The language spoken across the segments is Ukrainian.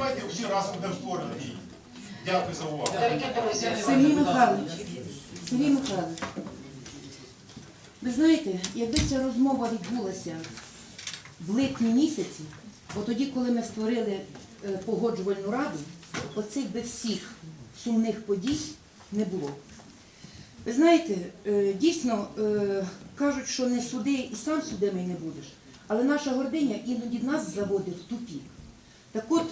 давайте всі разом будемо створені дії. Дякую за увагу. Сергій Михайлович, Сергій Михайлович, ви знаєте, якби ця розмова відбулася в липні місяці, от тоді, коли ми створили е, погоджувальну раду, оцих би всіх сумних подій не було. Ви знаєте, е, дійсно е, кажуть, що не суди і сам судимий не будеш, але наша гординя іноді нас заводить в тупік. Так от,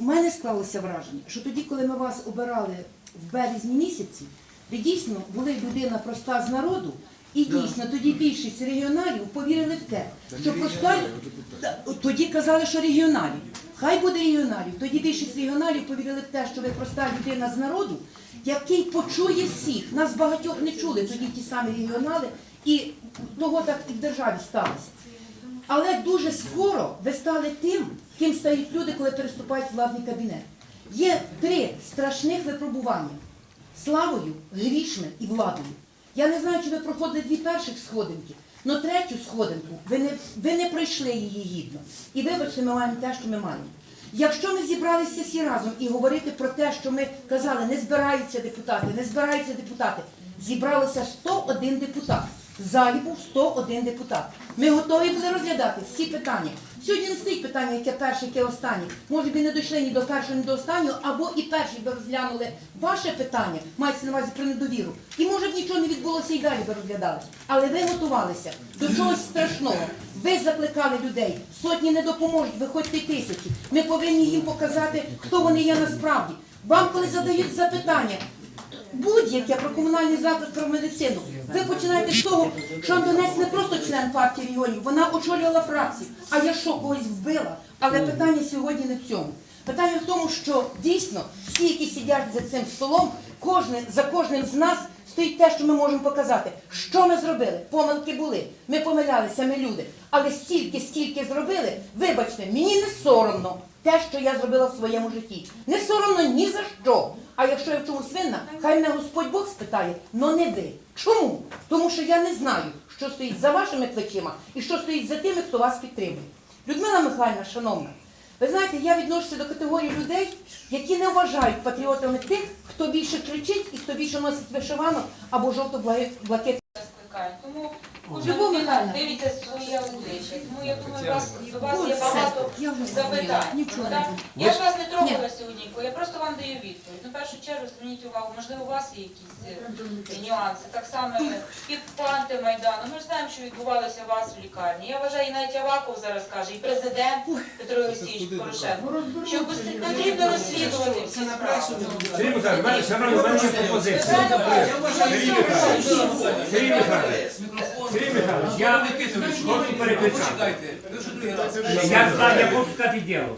у мене склалося враження, що тоді, коли ми вас обирали в березні місяці, ви дійсно були людина проста з народу, і дійсно тоді більшість регіоналів повірили в те, що проста тоді казали, що регіоналів. Хай буде регіоналів. Тоді більшість регіоналів повірили в те, що ви проста людина з народу, який почує всіх. Нас багатьох не чули тоді ті самі регіонали, і того так і в державі сталося. Але дуже скоро ви стали тим, ким стають люди, коли переступають владний кабінет. Є три страшних випробування славою, грішми і владою. Я не знаю, чи ви проходили дві перших сходинки, але третю сходинку ви не, ви не пройшли її гідно. І вибачте, ми маємо те, що ми маємо. Якщо ми зібралися всі разом і говорити про те, що ми казали, не збираються депутати, не збираються депутати, зібралося 101 депутат. В залі був 101 депутат. Ми готові були розглядати всі питання. Сьогодні не стоїть питання, яке перше, яке останнє. Може би не дійшли ні до першого, ні до останнього, або і перші би розглянули ваше питання, мається на увазі про недовіру. І може б нічого не відбулося і далі би розглядалися. Але ви готувалися до чогось страшного. Ви закликали людей. Сотні не допоможуть, виходьте тисячі. Ми повинні їм показати, хто вони є насправді. Вам, коли задають запитання, будь-яке про комунальний заклад, про медицину. Ви починаєте з того, що Антонець не просто член партії регіонів, вона очолювала фракцію. А я що, когось вбила? Але питання сьогодні не в цьому. Питання в тому, що дійсно всі, які сидять за цим столом, кожне, за кожним з нас стоїть те, що ми можемо показати. Що ми зробили? Помилки були. Ми помилялися, ми люди. Але стільки, скільки зробили, вибачте, мені не соромно те, що я зробила в своєму житті. Не соромно ні за що. А якщо я в чомусь винна, хай мене Господь Бог спитає, но не ви. Чому? Тому що я не знаю, що стоїть за вашими плечима і що стоїть за тими, хто вас підтримує. Людмила Михайлівна, шановна, ви знаєте, я відношуся до категорії людей, які не вважають патріотами тих, хто більше кричить і хто більше носить вишиванок або жовто-блакитний. Тому Людина Михайлівна. дивиться своє обличчя. Тому я думаю, у вас, у вас є багато запитань. Так? Я ж вас не трогала сьогодні, я просто вам даю відповідь. Ну, в першу чергу зверніть увагу, можливо, у вас є якісь е, нюанси. Так само під панти Майдану. Ми ж знаємо, що відбувалося у вас в лікарні. Я вважаю, і навіть Аваков зараз каже, і президент Петро Олексійович Порошенко, що потрібно розслідувати всі справи. Сергій Михайлович, мене, шановні, в мене є пропозиція. Сергій Михайлович, Сергій Михайлович, Сергій Михайлович, я хочу переключати. Я знаю, я хочу сказати діло.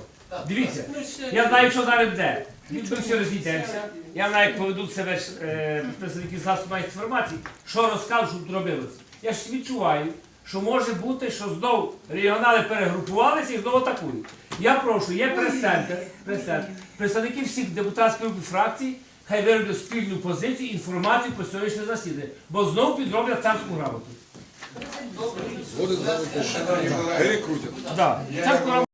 Дивіться, я знаю, що зараз буде. Ми всі розійдемося. Я знаю, як поведуть себе е, представники засобів інформації, що розкажуть, робилось. Я ж відчуваю, що може бути, що знов регіонали перегрупувалися і знову атакують. Я прошу, є прес-центр, прес-центр, представники всіх депутатських груп фракцій, хай вироблять спільну позицію, інформацію про сьогоднішнє засідання, бо знову підроблять царську грамоту. Перекрутять. Да. Царську грамоту